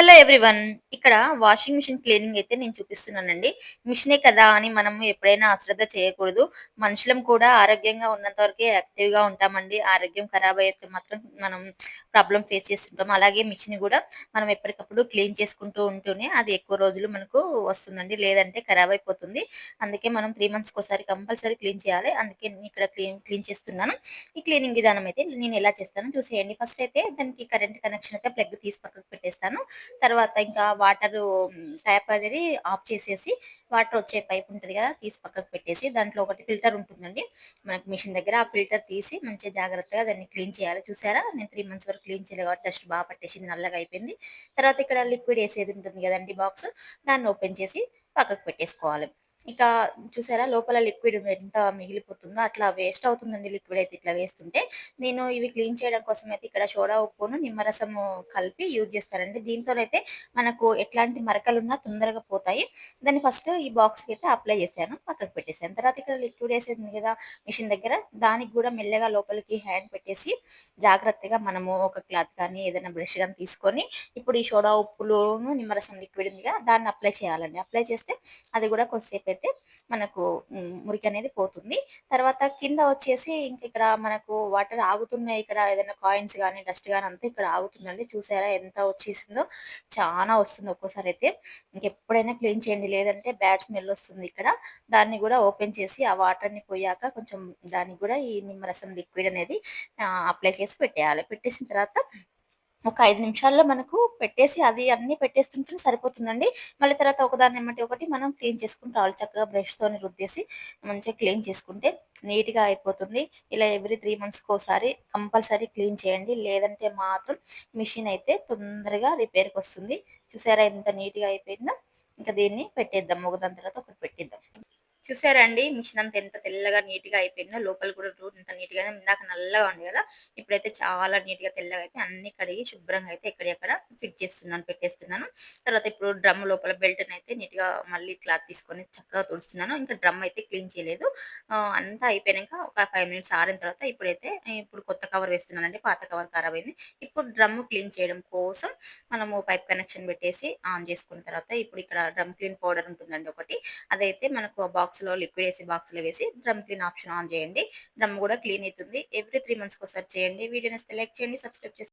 Hello everyone. ఇక్కడ washing machine cleaning అయితే నేను చూపిస్తున్నానండి. మిషనే కదా అని మనం ఎప్పుడైనా అశ్రద్ధ చేయకూడదు. మనుషులం కూడా ఆరోగ్యంగా ఉన్నంత వరకే యాక్టివ్గా ఉంటామండి. ఆరోగ్యం ఖరాబ్ అయితే మాత్రం మనం ప్రాబ్లం ఫేస్ చేస్తుంటాం. అలాగే మిషన్ కూడా మనం ఎప్పటికప్పుడు క్లీన్ చేసుకుంటూ ఉంటూనే అది ఎక్కువ రోజులు మనకు వస్తుందండి. లేదంటే ఖరాబ్ అయిపోతుంది. అందుకే మనం త్రీ మంత్స్ ఒకసారి కంపల్సరీ క్లీన్ చేయాలి. అందుకే నేను ఇక్కడ క్లీన్ క్లీన్ చేస్తున్నాను. ఈ క్లీనింగ్ విధానం అయితే నేను ఎలా చేస్తానో చూసేయండి. ఫస్ట్ అయితే దానికి కరెంట్ కనెక్షన్ అయితే ప్లగ్ తీసి పక్కకు పెట్టేస్తాను. తర్వాత ఇంకా వాటర్ ట్యాప్ అనేది ఆఫ్ చేసేసి వాటర్ వచ్చే పైప్ ఉంటుంది కదా తీసి పక్కకు పెట్టేసి దాంట్లో ఒకటి ఫిల్టర్ ఉంటుందండి. మనకి మిషన్ దగ్గర ఆ ఫిల్టర్ తీసి మంచిగా జాగ్రత్తగా దాన్ని క్లీన్ చేయాలి. చూసారా? నేను త్రీ మంత్స్ వరకు క్లీన్ చేయలేదు కాబట్టి డస్ట్ బాగా పట్టేసింది నల్లగా అయిపోయింది. తర్వాత ఇక్కడ లిక్విడ్ వేసేది ఉంటుంది కదండి బాక్స్ దాన్ని ఓపెన్ చేసి పక్కకు పెట్టేసుకోవాలి. ఇక చూసారా లోపల లిక్విడ్ ఎంత మిగిలిపోతుందో అట్లా వేస్ట్ అవుతుందండి లిక్విడ్ అయితే ఇట్లా వేస్తుంటే. నేను ఇవి క్లీన్ చేయడం కోసం అయితే ఇక్కడ సోడా ఉప్పును నిమ్మరసము కలిపి యూజ్ చేస్తారండి దీంతోనైతే మనకు ఎట్లాంటి మరకలున్నా తొందరగా పోతాయి. దాన్ని ఫస్ట్ ఈ బాక్స్ అయితే అప్లై చేశాను పక్కకు పెట్టేశాను. తర్వాత ఇక్కడ లిక్విడ్ వేసేది కదా మిషన్ దగ్గర దానికి కూడా మెల్లగా లోపలికి హ్యాండ్ పెట్టేసి జాగ్రత్తగా మనము ఒక క్లాత్ కానీ ఏదైనా బ్రష్ కానీ తీసుకొని ఇప్పుడు ఈ సోడా ఉప్పులోను నిమ్మరసం లిక్విడ్ ఉందిగా దాన్ని అప్లై చేయాలండి. అప్లై చేస్తే అది కూడా కొద్దిసేపు అయితే మనకు మురికి అనేది పోతుంది. తర్వాత కింద వచ్చేసి ఇంక ఇక్కడ మనకు వాటర్ ఆగుతున్నాయి. ఇక్కడ ఏదైనా కాయిన్స్ కానీ డస్ట్ కానీ అంతా ఇక్కడ ఆగుతుందండి. చూసారా ఎంత వచ్చేసిందో? చాలా వస్తుంది ఒక్కోసారి అయితే. ఇంకెప్పుడైనా క్లీన్ చేయండి. లేదంటే బ్యాడ్ స్మెల్ వస్తుంది ఇక్కడ. దాన్ని కూడా ఓపెన్ చేసి ఆ వాటర్ని పోయాక కొంచెం దానికి కూడా ఈ నిమ్మరసం లిక్విడ్ అనేది అప్లై చేసి పెట్టేయాలి. పెట్టేసిన తర్వాత ఒక ఐదు నిమిషాల్లో మనకు పెట్టేసి అది అన్ని పెట్టేస్తుంటే సరిపోతుందండి. మళ్ళీ తర్వాత ఒకదాన్ని ఏమంటే ఒకటి మనం క్లీన్ చేసుకుంటూ రావాలి చక్కగా బ్రష్తో రుద్దేసి మంచిగా క్లీన్ చేసుకుంటే నీట్గా అయిపోతుంది. ఇలా ఎవ్రీ త్రీ మంత్స్కి ఒకసారి కంపల్సరీ క్లీన్ చేయండి. లేదంటే మాత్రం మిషన్ అయితే తొందరగా రిపేర్కి వస్తుంది. చూసారా ఎంత నీట్గా అయిపోయిందో. ఇంకా దీన్ని పెట్టేద్దాం. ఒకదాని తర్వాత ఒకటి పెట్టేద్దాం. చూసారండి? మిషన్ అంత ఎంత తెల్లగా నీట్గా అయిపోయిందో లోపల కూడా రూట్ ఎంత నీట్గా ఇందాక నల్లగా ఉంది కదా? ఇప్పుడైతే చాలా నీట్గా తెల్లగా అయితే అన్ని కడిగి శుభ్రంగా అయితే ఎక్కడెక్కడ ఫిట్ చేస్తున్నాను పెట్టేస్తున్నాను. తర్వాత ఇప్పుడు డ్రమ్ లోపల బెల్ట్ అయితే నీట్గా మళ్ళీ క్లాత్ తీసుకొని చక్కగా తుడుస్తున్నాను. ఇంకా డ్రమ్ అయితే క్లీన్ చేయలేదు. అంతా అయిపోయాక ఒక ఫైవ్ మినిట్స్ ఆరిన తర్వాత ఇప్పుడైతే ఇప్పుడు కొత్త కవర్ వేస్తున్నానండి. పాత కవర్ ఖరాబ్ అయింది. ఇప్పుడు డ్రమ్ క్లీన్ చేయడం కోసం మనము పైప్ కనెక్షన్ పెట్టేసి ఆన్ చేసుకున్న తర్వాత ఇప్పుడు ఇక్కడ డ్రమ్ క్లీన్ పౌడర్ ఉంటుందండి ఒకటి. అదైతే మనకు బాక్స్ లో లిక్విడ్ వేసి బాక్స్లో వేసి డ్రమ్ క్లీన్ ఆప్షన్ ఆన్ చేయండి. డ్రమ్ కూడా క్లీన్ అవుతుంది. ఎవ్రీ త్రీ మంత్స్ ఒకసారి చేయండి. వీడియోని సెలెక్ట్ చేయండి సబ్స్క్రైబ్ చేసి